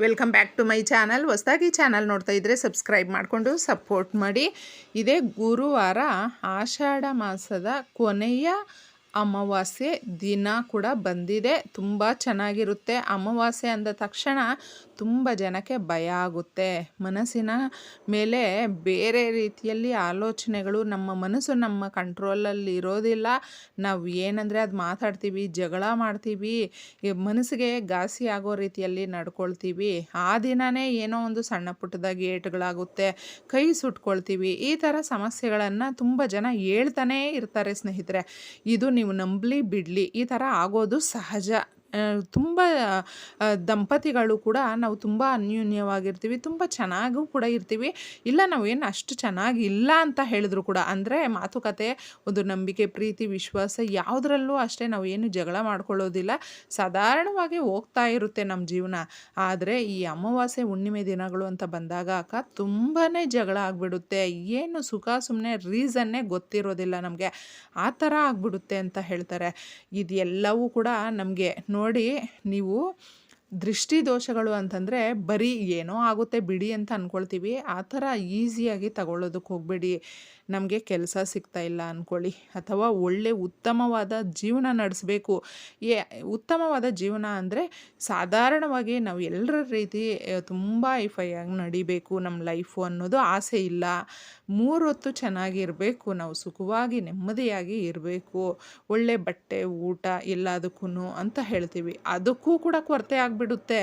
Welcome back to my channel. ಹೊಸದಾಗಿ channel ನೋಡ್ತಾ ಇದ್ದರೆ ಸಬ್ಸ್ಕ್ರೈಬ್ ಮಾಡಿಕೊಂಡು ಸಪೋರ್ಟ್ ಮಾಡಿ. ಇದೇ ಗುರುವಾರ ಆಷಾಢ ಮಾಸದ ಕೊನೆಯ ಅಮಾವಾಸ್ಯೆ ದಿನ ಕೂಡ ಬಂದಿದೆ. ತುಂಬ ಚೆನ್ನಾಗಿರುತ್ತೆ. ಅಮಾವಾಸ್ಯೆ ಅಂದ ತಕ್ಷಣ ತುಂಬ ಜನಕ್ಕೆ ಭಯ ಆಗುತ್ತೆ. ಮನಸ್ಸಿನ ಮೇಲೆ ಬೇರೆ ರೀತಿಯಲ್ಲಿ ಆಲೋಚನೆಗಳು, ನಮ್ಮ ಮನಸ್ಸು ನಮ್ಮ ಕಂಟ್ರೋಲಲ್ಲಿ ಇರೋದಿಲ್ಲ. ನಾವು ಏನಂದರೆ ಅದು ಮಾತಾಡ್ತೀವಿ, ಜಗಳ ಮಾಡ್ತೀವಿ ಮನಸ್ಸಿಗೆ ಘಾಸಿ ಆಗೋ ರೀತಿಯಲ್ಲಿ ನಡ್ಕೊಳ್ತೀವಿ. ಆ ದಿನವೇ ಏನೋ ಒಂದು ಸಣ್ಣ ಪುಟ್ಟದಾಗಿ ಏಟುಗಳಾಗುತ್ತೆ ಕೈ ಸುಟ್ಕೊಳ್ತೀವಿ. ಈ ಥರ ಸಮಸ್ಯೆಗಳನ್ನು ತುಂಬ ಜನ ಹೇಳ್ತಾನೇ ಇರ್ತಾರೆ ಸ್ನೇಹಿತರೆ. ಇದು ನೀವು ನಂಬಲಿ ಬಿಡಲಿ ಈ ಥರ ಆಗೋದು ಸಹಜ. ತುಂಬ ದಂಪತಿಗಳು ಕೂಡ ನಾವು ತುಂಬ ಅನ್ಯೂನ್ಯವಾಗಿರ್ತೀವಿ, ತುಂಬ ಚೆನ್ನಾಗೂ ಕೂಡ ಇರ್ತೀವಿ. ಇಲ್ಲ ನಾವು ಏನು ಅಷ್ಟು ಚೆನ್ನಾಗಿ ಇಲ್ಲ ಅಂತ ಹೇಳಿದ್ರು ಕೂಡ, ಅಂದರೆ ಮಾತುಕತೆ, ಒಂದು ನಂಬಿಕೆ, ಪ್ರೀತಿ, ವಿಶ್ವಾಸ ಯಾವುದರಲ್ಲೂ ಅಷ್ಟೇ ನಾವು ಏನು ಜಗಳ ಮಾಡ್ಕೊಳ್ಳೋದಿಲ್ಲ. ಸಾಧಾರಣವಾಗಿ ಹೋಗ್ತಾ ಇರುತ್ತೆ ನಮ್ಮ ಜೀವನ. ಆದರೆ ಈ ಅಮಾವಾಸ್ಯೆ, ಹುಣ್ಣಿಮೆ ದಿನಗಳು ಅಂತ ಬಂದಾಗ ಅಕ್ಕ ತುಂಬಾ ಜಗಳ ಆಗಿಬಿಡುತ್ತೆ. ಏನು ಸುಖ ಸುಮ್ಮನೆ ರೀಸನ್ನೇ ಗೊತ್ತಿರೋದಿಲ್ಲ ನಮಗೆ. ಆ ಥರ ಆಗಿಬಿಡುತ್ತೆ ಅಂತ ಹೇಳ್ತಾರೆ. ಇದೆಲ್ಲವೂ ಕೂಡ ನಮಗೆ ನೋಡಿ ನೀವು ದೃಷ್ಟಿ ದೋಷಗಳು ಅಂತಂದರೆ ಬರೀ ಏನೋ ಆಗುತ್ತೆ ಬಿಡಿ ಅಂತ ಅಂದ್ಕೊಳ್ತೀವಿ ಆ ಥರ ಈಸಿಯಾಗಿ ತಗೊಳ್ಳೋದಕ್ಕೆ ಹೋಗಬೇಡಿ. ನಮಗೆ ಕೆಲಸ ಸಿಗ್ತಾ ಇಲ್ಲ ಅಂದ್ಕೊಳ್ಳಿ ಅಥವಾ ಒಳ್ಳೆ ಉತ್ತಮವಾದ ಜೀವನ ನಡೆಸಬೇಕು. ಏ, ಉತ್ತಮವಾದ ಜೀವನ ಅಂದರೆ ಸಾಧಾರಣವಾಗಿ ನಾವು ಎಲ್ಲರ ರೀತಿ ತುಂಬ ಐಫೈಯಾಗಿ ನಡಿಬೇಕು ನಮ್ಮ ಲೈಫು ಅನ್ನೋದು ಆಸೆ ಇಲ್ಲ. ಮೂರು ಹೊತ್ತು ಚೆನ್ನಾಗಿರಬೇಕು, ನಾವು ಸುಖವಾಗಿ ನೆಮ್ಮದಿಯಾಗಿ ಇರಬೇಕು. ಒಳ್ಳೆ ಬಟ್ಟೆ, ಊಟ ಎಲ್ಲದಕ್ಕೂ ಅಂತ ಹೇಳ್ತೀವಿ. ಅದಕ್ಕೂ ಕೂಡ ಕೊರತೆ ಆಗಿಬಿಡುತ್ತೆ.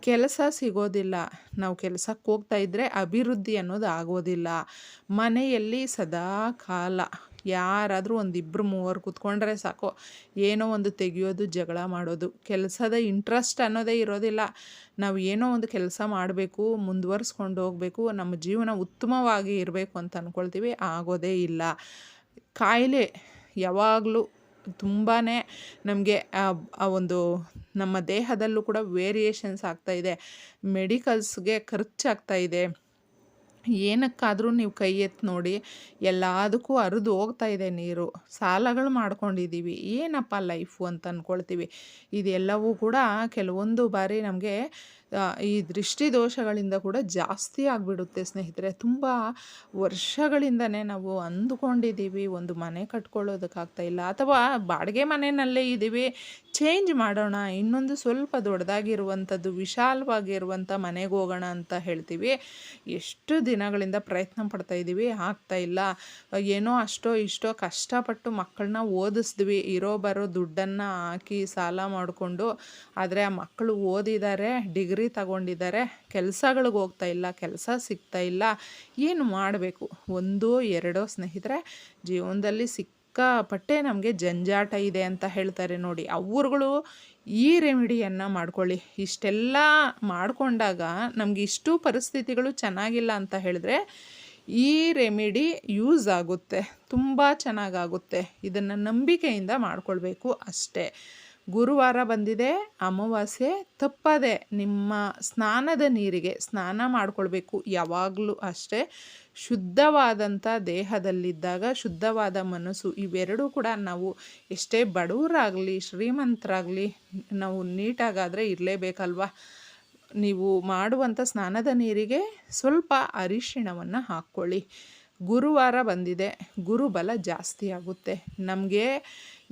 ಕೆಲಸ ಸಿಗೋದಿಲ್ಲ. ನಾವು ಕೆಲಸಕ್ಕೆ ಹೋಗ್ತಾ ಇದ್ದರೆ ಅಭಿವೃದ್ಧಿ ಅನ್ನೋದು ಆಗೋದಿಲ್ಲ. ಮನೆಯಲ್ಲಿ ಸದಾ ಕಾಲ. ಯಾರಾದರೂ ಒಂದಿಬ್ಬರು ಮೂವರು ಕೂತ್ಕೊಂಡ್ರೆ ಸಾಕು. ಏನೋ ಒಂದು ತೆಗಿಯೋದು, ಜಗಳ ಮಾಡೋದು. ಕೆಲಸದ ಇಂಟ್ರೆಸ್ಟ್ ಅನ್ನೋದೇ ಇರೋದಿಲ್ಲ. ನಾವು ಏನೋ ಒಂದು ಕೆಲಸ ಮಾಡಬೇಕು, ಮುಂದುವರಿಸ್ಕೊಂಡು ಹೋಗಬೇಕು, ನಮ್ಮ ಜೀವನ ಉತ್ತಮವಾಗಿ ಇರಬೇಕು ಅಂತ ಅಂದ್ಕೊಳ್ತೀವಿ ಆಗೋದೇ ಇಲ್ಲ. ಕಾಯಿಲೆ ಯಾವಾಗಲೂ ತುಂಬಾ ನಮಗೆ ಆ ಒಂದು ನಮ್ಮ ದೇಹದಲ್ಲೂ ಕೂಡ ವೇರಿಯೇಷನ್ಸ್ ಆಗ್ತಾ ಇದೆ. ಮೆಡಿಕಲ್ಸ್ಗೆ ಖರ್ಚಾಗ್ತಾ ಇದೆ. ಏನಕ್ಕಾದರೂ ನೀವು ಕೈ ಎತ್ತಿ ನೋಡಿ, ಎಲ್ಲದಕ್ಕೂ ಅರಿದು ಹೋಗ್ತಾ ಇದೆ ನೀರು. ಸಾಲಗಳು ಮಾಡ್ಕೊಂಡಿದ್ದೀವಿ ಏನಪ್ಪ ಲೈಫು ಅಂತ ಅಂದ್ಕೊಳ್ತೀವಿ ಇದೆಲ್ಲವೂ ಕೂಡ ಕೆಲವೊಂದು ಬಾರಿ ನಮಗೆ ಈ ದೃಷ್ಟಿ ದೋಷಗಳಿಂದ ಕೂಡ ಜಾಸ್ತಿ ಆಗಿಬಿಡುತ್ತೆ ಸ್ನೇಹಿತರೆ. ತುಂಬ ವರ್ಷಗಳಿಂದನೇ ನಾವು ಅಂದುಕೊಂಡಿದ್ದೀವಿ, ಒಂದು ಮನೆ ಕಟ್ಕೊಳ್ಳೋದಕ್ಕಾಗ್ತಾ ಇಲ್ಲ ಅಥವಾ ಬಾಡಿಗೆ ಮನೆಯಲ್ಲೇ ಇದ್ದೀವಿ, ಚೇಂಜ್ ಮಾಡೋಣ, ಇನ್ನೊಂದು ಸ್ವಲ್ಪ ದೊಡ್ಡದಾಗಿರುವಂಥದ್ದು, ವಿಶಾಲವಾಗಿರುವಂಥ ಮನೆಗೆ ಹೋಗೋಣ ಅಂತ ಹೇಳ್ತೀವಿ. ಎಷ್ಟು ದಿನಗಳಿಂದ ಪ್ರಯತ್ನ ಪಡ್ತಾ ಇದ್ದೀವಿ, ಆಗ್ತಾ ಇಲ್ಲ. ಏನೋ ಅಷ್ಟೋ ಇಷ್ಟೋ ಕಷ್ಟಪಟ್ಟು ಮಕ್ಕಳನ್ನ ಓದಿಸಿದ್ವಿ, ಇರೋ ಬರೋ ದುಡ್ಡನ್ನು ಹಾಕಿ ಸಾಲ ಮಾಡಿಕೊಂಡು, ಆದರೆ ಆ ಮಕ್ಕಳು ಓದಿದ್ದಾರೆ, ಡಿಗ್ರಿ ತಗೊಂಡಿದ್ದಾರೆ. ಕೆಲಸಗಳಿಗೆ ಹೋಗ್ತಾ ಇಲ್ಲ, ಕೆಲಸ ಸಿಗ್ತಾ ಇಲ್ಲ. ಏನು ಮಾಡಬೇಕು? ಒಂದೋ ಎರಡೋ ಸ್ನೇಹಿತರೆ, ಜೀವನದಲ್ಲಿ ಸಿಕ್ಕಾಪಟ್ಟೆ ನಮಗೆ ಜಂಜಾಟ ಇದೆ ಅಂತ ಹೇಳ್ತಾರೆ ನೋಡಿ. ಅವ್ರುಗಳು ಈ ರೆಮಿಡಿಯನ್ನು ಮಾಡ್ಕೊಳ್ಳಿ. ಇಷ್ಟೆಲ್ಲ ಮಾಡಿಕೊಂಡಾಗ ನಮಗೆ ಇಷ್ಟು ಪರಿಸ್ಥಿತಿಗಳು ಚೆನ್ನಾಗಿಲ್ಲ ಅಂತ ಹೇಳಿದ್ರೆ ಈ ರೆಮಿಡಿ ಯೂಸ್ ಆಗುತ್ತೆ. ತುಂಬ ಚೆನ್ನಾಗಾಗುತ್ತೆ. ಇದನ್ನು ನಂಬಿಕೆಯಿಂದ ಮಾಡಿಕೊಳ್ಬೇಕು ಅಷ್ಟೇ. ಗುರುವಾರ ಬಂದಿದೆ, ಅಮಾವಾಸ್ಯೆ ತಪ್ಪದೆ ನಿಮ್ಮ ಸ್ನಾನದ ನೀರಿಗೆ ಸ್ನಾನ ಮಾಡಿಕೊಳ್ಬೇಕು. ಯಾವಾಗಲೂ ಅಷ್ಟೇ ಶುದ್ಧವಾದಂಥ ದೇಹದಲ್ಲಿದ್ದಾಗ ಶುದ್ಧವಾದ ಮನಸ್ಸು, ಇವೆರಡೂ ಕೂಡ ನಾವು ಎಷ್ಟೇ ಬಡವರಾಗಲಿ, ಶ್ರೀಮಂತರಾಗಲಿ, ನಾವು ನೀಟಾಗಾದರೆ ಇರಲೇಬೇಕಲ್ವ? ನೀವು ಮಾಡುವಂಥ ಸ್ನಾನದ ನೀರಿಗೆ ಸ್ವಲ್ಪ ಅರಿಶಿಣವನ್ನು ಹಾಕ್ಕೊಳ್ಳಿ. ಗುರುವಾರ ಬಂದಿದೆ. ಗುರುಬಲ ಜಾಸ್ತಿ ಆಗುತ್ತೆ. ನಮಗೆ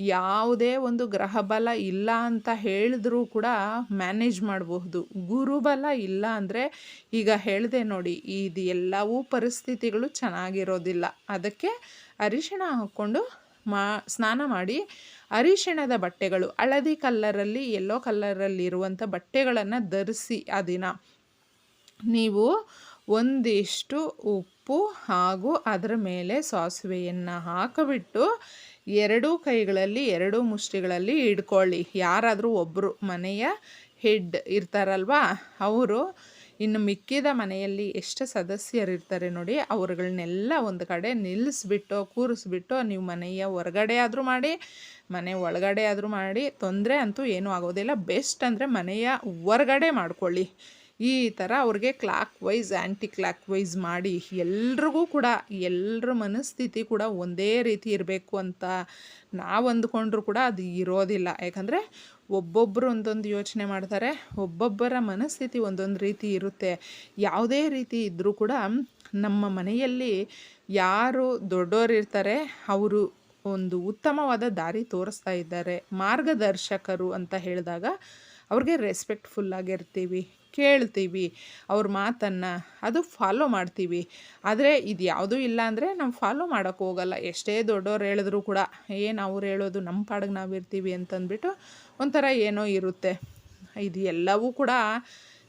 ಯಾವುದೇ ಒಂದು ಗ್ರಹ ಬಲ ಇಲ್ಲ ಅಂತ ಹೇಳಿದ್ರೂ ಕೂಡ ಮ್ಯಾನೇಜ್ ಮಾಡಬಹುದು. ಗುರುಬಲ ಇಲ್ಲ ಅಂದರೆ ಈಗ ಹೇಳಿದೆ ನೋಡಿ, ಇದು ಎಲ್ಲವೂ ಪರಿಸ್ಥಿತಿಗಳು ಚೆನ್ನಾಗಿರೋದಿಲ್ಲ. ಅದಕ್ಕೆ ಅರಿಶಿಣ ಹಾಕ್ಕೊಂಡು ಮಾ, ಸ್ನಾನ ಮಾಡಿ, ಅರಿಶಿಣದ ಬಟ್ಟೆಗಳು, ಹಳದಿ ಕಲ್ಲರಲ್ಲಿ ಎಲ್ಲೋ ಕಲ್ಲರಲ್ಲಿರುವಂಥ ಬಟ್ಟೆಗಳನ್ನು ಧರಿಸಿ ಆ ದಿನ. ನೀವು ಒಂದಿಷ್ಟು ಉಪ್ಪು ಹಾಗೂ ಅದರ ಮೇಲೆ ಸಾಸಿವೆಯನ್ನು ಹಾಕಿಬಿಟ್ಟು ಎರಡೂ ಕೈಗಳಲ್ಲಿ, ಎರಡೂ ಮುಷ್ಟಿಗಳಲ್ಲಿ ಇಡ್ಕೊಳ್ಳಿ. ಯಾರಾದರೂ ಒಬ್ಬರು ಮನೆಯ ಹೆಡ್ ಇರ್ತಾರಲ್ವಾ, ಅವರು ಇನ್ನು ಮಿಕ್ಕಿದ ಮನೆಯಲ್ಲಿ ಎಷ್ಟು ಸದಸ್ಯರಿರ್ತಾರೆ ನೋಡಿ ಅವರುಗಳನ್ನೆಲ್ಲ ಒಂದು ಕಡೆ ನಿಲ್ಲಿಸ್ಬಿಟ್ಟು ಕೂರಿಸ್ಬಿಟ್ಟು ನೀವು ಮನೆಯ ಹೊರಗಡೆ ಆದರೂ ಮಾಡಿ, ಮನೆ ಒಳಗಡೆ ಆದರೂ ಮಾಡಿ, ತೊಂದರೆ ಅಂತೂ ಏನೂ ಆಗೋದಿಲ್ಲ. ಬೆಸ್ಟ್ ಅಂದರೆ ಮನೆಯ ಹೊರಗಡೆ ಮಾಡ್ಕೊಳ್ಳಿ. ಈ ಥರ ಅವ್ರಿಗೆ ಕ್ಲಾಕ್ ವೈಸ್ ಆ್ಯಂಟಿ ಕ್ಲಾಕ್ ವೈಸ್ ಮಾಡಿ ಎಲ್ರಿಗೂ ಕೂಡ ಎಲ್ಲರ ಮನಸ್ಥಿತಿ ಕೂಡ ಒಂದೇ ರೀತಿ ಇರಬೇಕು ಅಂತ ನಾವು ಅಂದ್ಕೊಂಡ್ರೂ ಕೂಡ ಅದು ಇರೋದಿಲ್ಲ. ಯಾಕಂದರೆ ಒಬ್ಬೊಬ್ಬರು ಒಂದೊಂದು ಯೋಚನೆ ಮಾಡ್ತಾರೆ, ಒಬ್ಬೊಬ್ಬರ ಮನಸ್ಥಿತಿ ಒಂದೊಂದು ರೀತಿ ಇರುತ್ತೆ. ಯಾವುದೇ ರೀತಿ ಇದ್ದರೂ ಕೂಡ ನಮ್ಮ ಮನೆಯಲ್ಲಿ ಯಾರು ದೊಡ್ಡೋರು ಇರ್ತಾರೆ, ಅವರು ಒಂದು ಉತ್ತಮವಾದ ದಾರಿ ತೋರಿಸ್ತಾ ಇದ್ದಾರೆ. ಮಾರ್ಗದರ್ಶಕರು ಅಂತ ಹೇಳಿದಾಗ ಅವ್ರಿಗೆ ರೆಸ್ಪೆಕ್ಟ್ಫುಲ್ಲಾಗಿರ್ತೀವಿ ಕೇಳ್ತೀವಿ ಅವ್ರ ಮಾತನ್ನು, ಅದು ಫಾಲೋ ಮಾಡ್ತೀವಿ. ಆದರೆ ಇದು ಯಾವುದೂ ಇಲ್ಲ ಅಂದರೆ ನಾವು ಫಾಲೋ ಮಾಡೋಕ್ಕೆ ಹೋಗಲ್ಲ. ಎಷ್ಟೇ ದೊಡ್ಡವ್ರು ಹೇಳಿದ್ರು ಕೂಡ, ಏನು ಅವ್ರು ಹೇಳೋದು ನಮ್ಮ ಪಾಡಿಗೆ ನಾವು ಇರ್ತೀವಿ ಅಂತಂದ್ಬಿಟ್ಟು ಒಂಥರ ಏನೋ ಇರುತ್ತೆ. ಇದು ಎಲ್ಲವೂ ಕೂಡ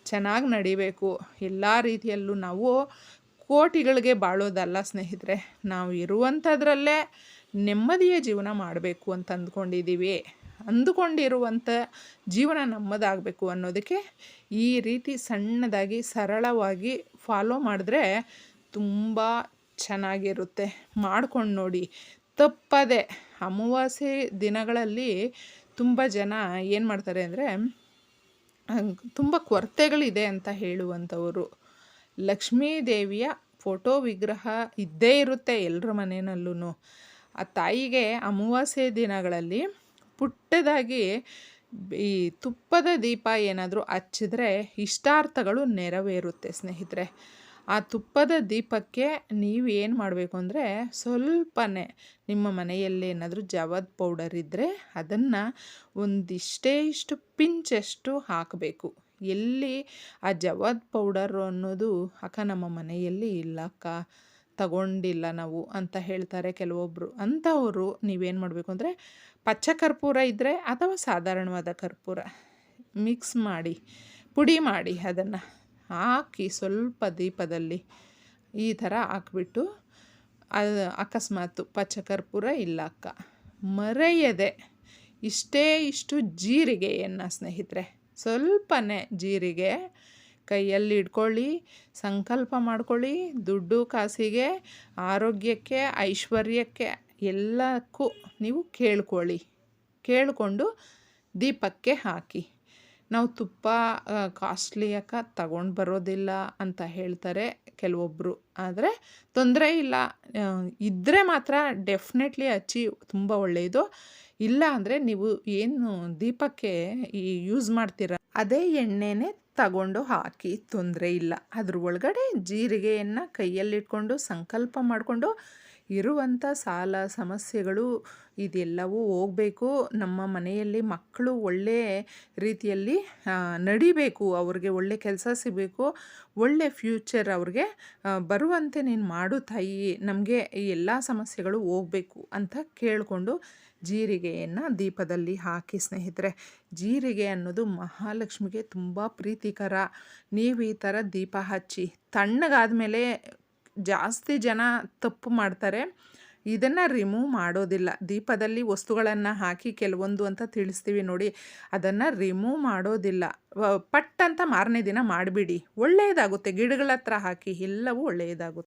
ಚೆನ್ನಾಗಿ ನಡಿಬೇಕು. ಎಲ್ಲ ರೀತಿಯಲ್ಲೂ ನಾವು ಕೋಟಿಗಳಿಗೆ ಬಾಳೋದಲ್ಲ ಸ್ನೇಹಿತರೆ. ನಾವು ಇರುವಂಥದ್ರಲ್ಲೇ ನೆಮ್ಮದಿಯ ಜೀವನ ಮಾಡಬೇಕು ಅಂತ ಅಂದ್ಕೊಂಡಿದ್ದೀವಿ ಅಂದುಕೊಂಡಿರುವಂಥ ಜೀವನ ನಮ್ಮದಾಗಬೇಕು ಅನ್ನೋದಕ್ಕೆ ಈ ರೀತಿ ಸಣ್ಣದಾಗಿ, ಸರಳವಾಗಿ ಫಾಲೋ ಮಾಡಿದ್ರೆ ತುಂಬ ಚೆನ್ನಾಗಿರುತ್ತೆ. ಮಾಡ್ಕೊಂಡು ನೋಡಿ. ತಪ್ಪದೆ ಅಮಾವಾಸ್ಯೆ ದಿನಗಳಲ್ಲಿ ತುಂಬ ಜನ ಏನು ಮಾಡ್ತಾರೆ ಅಂದರೆ ತುಂಬ ಕೊರತೆಗಳಿದೆ ಅಂತ ಹೇಳುವಂಥವರು. ಲಕ್ಷ್ಮೀ ದೇವಿಯ ಫೋಟೋ ವಿಗ್ರಹ ಇದ್ದೇ ಇರುತ್ತೆ ಎಲ್ಲರ ಮನೆಯಲ್ಲೂ ಆ ತಾಯಿಗೆ ಅಮಾವಾಸ್ಯೆ ದಿನಗಳಲ್ಲಿ ಪುಟ್ಟದಾಗಿ ಈ ತುಪ್ಪದ ದೀಪ ಏನಾದರೂ ಹಚ್ಚಿದ್ರೆ ಇಷ್ಟಾರ್ಥಗಳು ನೆರವೇರುತ್ತೆ ಸ್ನೇಹಿತರೆ. ಆ ತುಪ್ಪದ ದೀಪಕ್ಕೆ ನೀವು ಏನು ಮಾಡಬೇಕು ಅಂದರೆ ಸ್ವಲ್ಪನೇ ನಿಮ್ಮ ಮನೆಯಲ್ಲಿ ಏನಾದರೂ ಜವದ್ ಪೌಡರ್ ಇದ್ದರೆ ಅದನ್ನು ಒಂದಿಷ್ಟೇ ಇಷ್ಟು ಪಿಂಚಷ್ಟು ಹಾಕಬೇಕು. ಎಲ್ಲಿ ಆ ಜವದ್ ಪೌಡರು ಅನ್ನೋದು ಅಕ್ಕ ನಮ್ಮ ಮನೆಯಲ್ಲಿ ಇಲ್ಲ ಅಕ್ಕ ತಗೊಂಡಿಲ್ಲ ನಾವು ಅಂತ ಹೇಳ್ತಾರೆ ಕೆಲವೊಬ್ಬರು ಅಂಥವರು ನೀವೇನು ಮಾಡಬೇಕು ಅಂದರೆ ಪಚ್ಚ ಕರ್ಪೂರ ಇದ್ದರೆ ಅಥವಾ ಸಾಧಾರಣವಾದ ಕರ್ಪೂರ? ಮಿಕ್ಸ್ ಮಾಡಿ, ಪುಡಿ ಮಾಡಿ ಅದನ್ನು ಹಾಕಿ ಸ್ವಲ್ಪ ದೀಪದಲ್ಲಿ ಈ ಥರ ಹಾಕ್ಬಿಟ್ಟು ಅದು ಅಕಸ್ಮಾತ್ ಪಚ್ಚ ಕರ್ಪೂರ ಇಲ್ಲ ಅಕ್ಕ. ಮರೆಯದೆ ಇಷ್ಟೇ ಇಷ್ಟು ಜೀರಿಗೆಯನ್ನು ಸ್ನೇಹಿತರೆ. ಸ್ವಲ್ಪನೇ ಜೀರಿಗೆ ಕೈಯಲ್ಲಿ ಇಟ್ಕೊಳ್ಳಿ ಸಂಕಲ್ಪ ಮಾಡ್ಕೊಳ್ಳಿ, ದುಡ್ಡು ಕಾಸಿಗೆ ಆರೋಗ್ಯಕ್ಕೆ, ಐಶ್ವರ್ಯಕ್ಕೆ. ಎಲ್ಲಕ್ಕೂ ನೀವು ಕೇಳ್ಕೊಳ್ಳಿ. ಕೇಳಿಕೊಂಡು ದೀಪಕ್ಕೆ ಹಾಕಿ. ನಾವು ತುಪ್ಪ ಕಾಸ್ಟ್ಲಿ ಯಾಕೆ ತಗೊಂಡು ಬರೋದಿಲ್ಲ ಅಂತ ಹೇಳ್ತಾರೆ ಕೆಲವೊಬ್ಬರು ಆದರೆ ತೊಂದರೆ ಇಲ್ಲ. ಇದ್ದರೆ ಮಾತ್ರ ಡೆಫಿನೆಟ್ಲಿ ಹಚ್ಚಿ ತುಂಬ ಒಳ್ಳೆಯದು ಇಲ್ಲ ಅಂದರೆ ನೀವು ಏನು ದೀಪಕ್ಕೆ ಈ ಯೂಸ್ ಮಾಡ್ತೀರ? ಅದೇ ಎಣ್ಣೆನೇ ತಗೊಂಡು ಹಾಕಿ, ತೊಂದರೆ ಇಲ್ಲ. ಅದ್ರ ಒಳಗಡೆ ಜೀರಿಗೆಯನ್ನು ಕೈಯಲ್ಲಿಟ್ಕೊಂಡು, ಸಂಕಲ್ಪ ಮಾಡಿಕೊಂಡು ಇರುವಂಥ ಸಾಲ ಸಮಸ್ಯೆಗಳು ಇದೆಲ್ಲವೂ ಹೋಗಬೇಕು. ನಮ್ಮ ಮನೆಯಲ್ಲಿ ಮಕ್ಕಳು ಒಳ್ಳೆ ರೀತಿಯಲ್ಲಿ ನಡಿಬೇಕು, ಅವ್ರಿಗೆ ಒಳ್ಳೆ ಕೆಲಸ ಸಿಗಬೇಕು, ಒಳ್ಳೆ ಫ್ಯೂಚರ್ ಅವ್ರಿಗೆ ಬರುವಂತೆ ನೀನು ಮಾಡು ತಾಯಿ, ನಮಗೆ ಈ ಎಲ್ಲ ಸಮಸ್ಯೆಗಳು ಹೋಗಬೇಕು ಅಂತ ಕೇಳಿಕೊಂಡು ಜೀರಿಗೆಯನ್ನು ದೀಪದಲ್ಲಿ ಹಾಕಿ ಸ್ನೇಹಿತರೆ. ಜೀರಿಗೆ ಅನ್ನೋದು ಮಹಾಲಕ್ಷ್ಮಿಗೆ ತುಂಬ ಪ್ರೀತಿಕರ. ನೀವು ಈ ಥರ ದೀಪ ಹಚ್ಚಿ ತಣ್ಣಗಾದ ಮೇಲೆ ಜಾಸ್ತಿ ಜನ ತಪ್ಪು ಮಾಡ್ತಾರೆ. ಇದನ್ನು ರಿಮೂವ್ ಮಾಡೋದಿಲ್ಲ. ದೀಪದಲ್ಲಿ ವಸ್ತುಗಳನ್ನು ಹಾಕಿ ಕೆಲವೊಂದು ಅಂತ ತಿಳಿಸ್ತೀವಿ ನೋಡಿ. ಅದನ್ನು ರಿಮೂವ್ ಮಾಡೋದಿಲ್ಲ. ಪಟ್ ಅಂತ ಮಾರನೇ ದಿನ ಮಾಡಿಬಿಡಿ. ಒಳ್ಳೆಯದಾಗುತ್ತೆ ಗಿಡಗಳ ಹತ್ರ ಹಾಕಿ ಎಲ್ಲವೂ ಒಳ್ಳೆಯದಾಗುತ್ತೆ